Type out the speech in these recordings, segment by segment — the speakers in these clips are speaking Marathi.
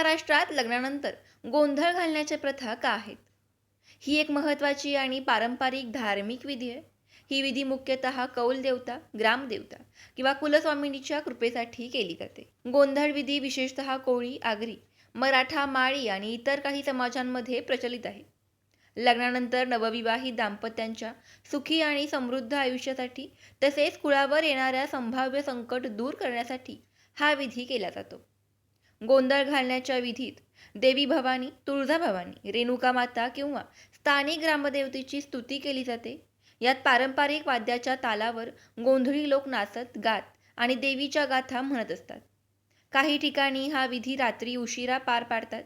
महाराष्ट्रात लग्नानंतर गोंधळ घालण्याच्या प्रथा का आहेत. ही एक महत्त्वाची आणि पारंपरिक धार्मिक विधी आहे. ही विधी मुख्यतः कौल देवता ग्रामदेवता किंवा कुलस्वामिनीच्या कृपेसाठी केली जाते. गोंधळ विधी विशेषतः कोळी आगरी मराठा माळी आणि इतर काही समाजांमध्ये प्रचलित आहे. लग्नानंतर नवविवाहित दाम्पत्यांच्या सुखी आणि समृद्ध आयुष्यासाठी तसेच कुळावर येणाऱ्या संभाव्य संकट दूर करण्यासाठी हा विधी केला जातो. गोंधळ घालण्याच्या विधीत देवी भवानी तुळजाभवानी रेणुका माता किंवा स्थानिक ग्रामदेवतेची स्तुती केली जाते. यात पारंपरिक वाद्याच्या तालावर गोंधळी लोक नाचत गात आणि देवीच्या गाथा म्हणत असतात. काही ठिकाणी हा विधी रात्री उशिरा पार पाडतात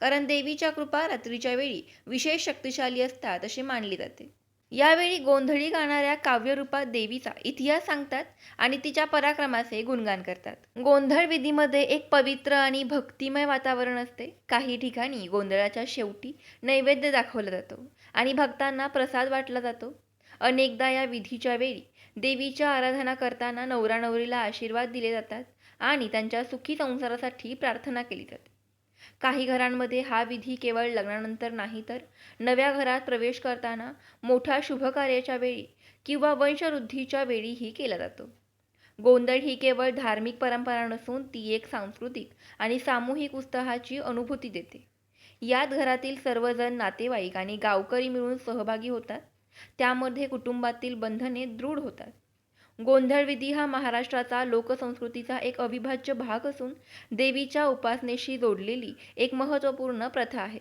कारण देवीच्या कृपा रात्रीच्या वेळी विशेष शक्तिशाली असतात असे मानले जाते. यावेळी गोंधळी गाणाऱ्या काव्यरूपात देवीचा इतिहास सांगतात आणि तिच्या पराक्रमाचे गुणगान करतात. गोंधळ विधीमध्ये एक पवित्र आणि भक्तिमय वातावरण असते. काही ठिकाणी गोंधळाच्या शेवटी नैवेद्य दाखवला जातो आणि भक्तांना प्रसाद वाटला जातो. अनेकदा या विधीच्या वेळी देवीच्या आराधना करताना नवरा नवरीला आशीर्वाद दिले जातात आणि त्यांच्या सुखी संसारासाठी प्रार्थना केली जाते. काही घरांमध्ये हा विधी केवळ लग्नानंतर नाही तर नव्या घरात प्रवेश करताना मोठ्या शुभकार्याच्या वेळी किंवा वंशवृद्धीच्या वेळीही केला जातो. गोंधळ ही केवळ धार्मिक परंपरा नसून ती एक सांस्कृतिक आणि सामूहिक उत्साहाची अनुभूती देते. यात घरातील सर्वजण नातेवाईक आणि गावकरी मिळून सहभागी होतात. त्यामध्ये कुटुंबातील बंधने दृढ होतात. गोंधळ विधी हा महाराष्ट्राचा लोकसंस्कृतीचा एक अविभाज्य भाग असून देवीच्या उपासनेशी जोडलेली एक महत्त्वपूर्ण प्रथा आहे.